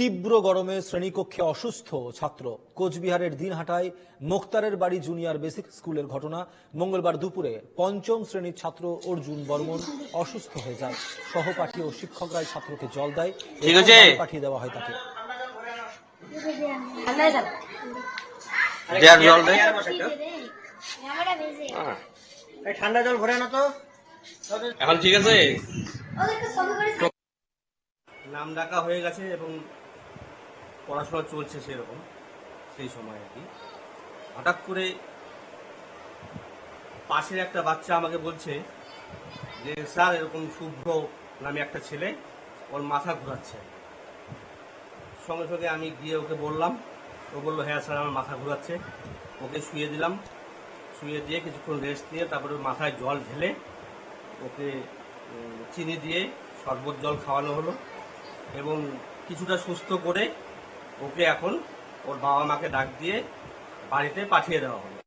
তীব্র গরমে শ্রেণীকক্ষে অসুস্থ ছাত্র। কোচবিহারের দিনহাটায় মোক্তারের বাড়ি জুনিয়র বেসিক স্কুলের ঘটনা। মঙ্গলবার দুপুরে পঞ্চম শ্রেণির ছাত্র অর্জুন বর্মন অসুস্থ হয়ে যায়। সহপাঠী ও শিক্ষকরাই ছাত্রকে জল দেয়। ঠিক আছে। পাঠিয়ে দেওয়া হয় তাকে। ঠান্ডা জল ভরে না তো। এখন ঠিক আছে। নাম ডাকা হয়ে গেছে এবং পড়াশোনা চলছে সেরকম, সেই সময় আর কি। হঠাৎ করে পাশের একটা বাচ্চা আমাকে বলছে যে, স্যার, এরকম শুভ্র নামে একটা ছেলে, ওর মাথা ঘোরাচ্ছে। সঙ্গে সঙ্গে আমি গিয়ে ওকে বললাম, ও বলল হ্যাঁ স্যার, আমার মাথা ঘোরাচ্ছে। ওকে শুয়ে দিলাম। শুয়ে দিয়ে কিছুক্ষণ রেস্ট নিয়ে তারপরে মাথায় জল ঢেলে ওকে চিনি দিয়ে শরবত জল খাওয়ানো হলো এবং কিছুটা সুস্থ করে ওকে এখন ওর বাবা মাকে ডাক দিয়ে বাড়িতে পাঠিয়ে দেওয়া হলো